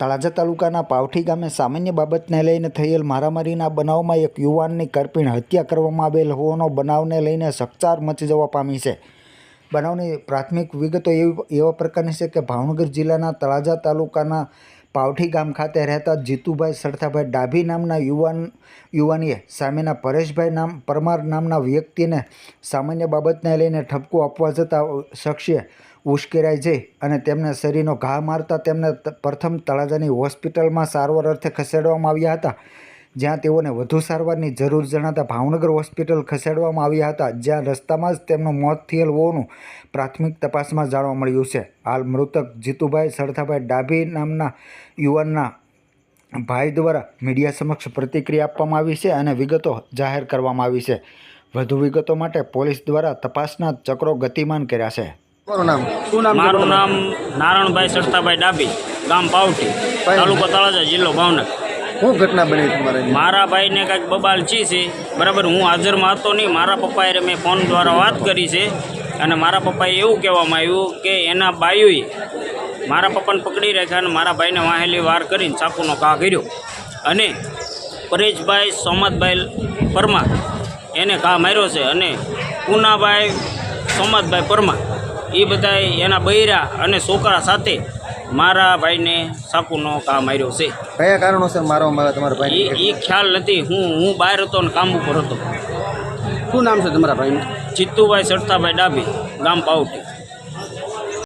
તળાજા તાલુકાના પાવઠી ગામે સામાન્ય બાબતને લઈને થયેલ મારામારીના બનાવમાં એક યુવાનની કરપીણ હત્યા કરવામાં આવેલ હોવાનો બનાવને લઈને સકચાર મચી જવા પામી છે. બનાવની પ્રાથમિક વિગતો એવી એવા પ્રકારની છે કે ભાવનગર જિલ્લાના તળાજા તાલુકાના પાવઠી ગામ ખાતે રહેતા જીતુભાઈ સરથાભાઈ ડાભી નામના યુવાન, યુવાનીએ સામેના પરેશભાઈ નામ, પરમાર નામના વ્યક્તિને સામાન્ય બાબતને લઈને ઠપકો આપવા જતાં શખ્સે ઉશ્કેરાઈ જઈ અને તેમને શરીરનો ઘા મારતા તેમને પ્રથમ તળાજાની હોસ્પિટલમાં સારવાર અર્થે ખસેડવામાં આવ્યા હતા. જ્યાં તેઓને વધુ સારવારની જરૂર જણાતા ભાવનગર હોસ્પિટલ ખસેડવામાં આવ્યા હતા જ્યાં રસ્તામાં જ તેમનું મોત થયેલ હોવાનું પ્રાથમિક તપાસમાં જાણવા મળ્યું છે. હાલ મૃતક જીતુભાઈ સરથાભાઈ ડાભી નામના યુવાનના ભાઈ દ્વારા મીડિયા સમક્ષ પ્રતિક્રિયા આપવામાં આવી છે અને વિગતો જાહેર કરવામાં આવી છે. વધુ વિગતો માટે પોલીસ દ્વારા તપાસના ચક્રો ગતિમાન કર્યા છે. તમારું નામ? શું નામ મારું નામ નારણભાઈ સરતાભાઈ ડાબી ગામ પાવટી તાલુકો તળાજા જિલ્લો ભાવનગર. શું ઘટના બની મારા ભાઈને કાંઈક બબાલ છી છે? બરાબર, હું હાજરમાં હતો નહીં. મારા પપ્પાએ મેં ફોન દ્વારા વાત કરી છે. અને મારા પપ્પાએ એવું કહેવામાં આવ્યું કે એના બાયુએ મારા પપ્પાને પકડી રાખ્યા અને મારા ભાઈને વાહેલી વાર કરીને ચાકુનો ઘા કર્યો. અને પરેશભાઈ સોમતભાઈ પરમાર એને ઘા માર્યો છે અને પૂનાભાઈ સોમતભાઈ પરમાર, એ બધા એના બૈરા અને છોકરા સાથે મારા ભાઈને સાકુનો કામ આવ્યો છે. કયા કારણોસર મારવામાં મારો તમારા ભાઈ એ ખ્યાલ નથી. હું હું બહાર હતો અને કામ ઉપર હતો. શું નામ છે તમારા ભાઈનું? ચિત્તુભાઈ સરતાભાઈ ડાભી ગામ પાવટી.